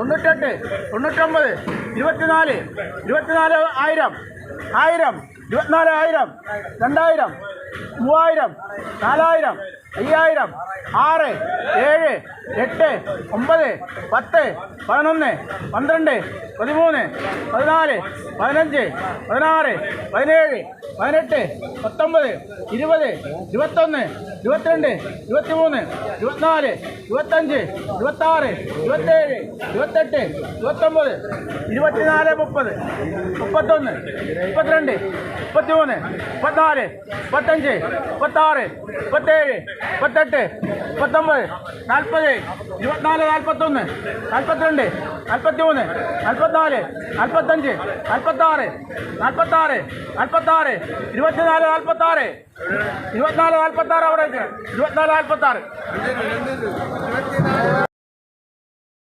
തൊണ്ണൂറ്റെട്ട് തൊണ്ണൂറ്റൊമ്പത് ഇരുപത്തിനാല് ഇരുപത്തിനാല് ആയിരം ആയിരം ഇരുപത്തിനാല് ആയിരം രണ്ടായിരം മൂവായിരം നാലായിരം അയ്യായിരം ആറ് ഏഴ് എട്ട് ഒമ്പത് പത്ത് പതിനൊന്ന് പന്ത്രണ്ട് പതിമൂന്ന് പതിനാല് പതിനഞ്ച് പതിനാറ് പതിനേഴ് പതിനെട്ട് പത്തൊമ്പത് ഇരുപത് ഇരുപത്തൊന്ന് ഇരുപത്തിരണ്ട് ഇരുപത്തിമൂന്ന് ഇരുപത്തിനാല് ഇരുപത്തഞ്ച് ഇരുപത്താറ് ഇരുപത്തേഴ് ഇരുപത്തെട്ട് ഇരുപത്തൊമ്പത് ഇരുപത്തിനാല് മുപ്പത് മുപ്പത്തൊന്ന് മുപ്പത്തിരണ്ട് മുപ്പത്തിമൂന്ന് മുപ്പത്തിനാല് മുപ്പത്തഞ്ച് മുപ്പത്താറ് മുപ്പത്തേഴ് മുപ്പത്തെട്ട് മുപ്പത്തൊമ്പത് നാൽപ്പത് ഇരുപത്തിനാല് നാൽപ്പത്തൊന്ന് നാൽപ്പത്തിരണ്ട് നാൽപ്പത്തിമൂന്ന് നാൽപ്പത്തിനാല് നാൽപ്പത്തഞ്ച് നാൽപ്പത്താറ് നാൽപ്പത്താറ് നാൽപ്പത്താറ് ഇരുപത്തിനാല് നാൽപ്പത്താറ് ഇരുപത്തിനാല് നാൽപ്പത്താറ് അവിടെ ഇരുപത്തിനാല് നാൽപ്പത്താറ്.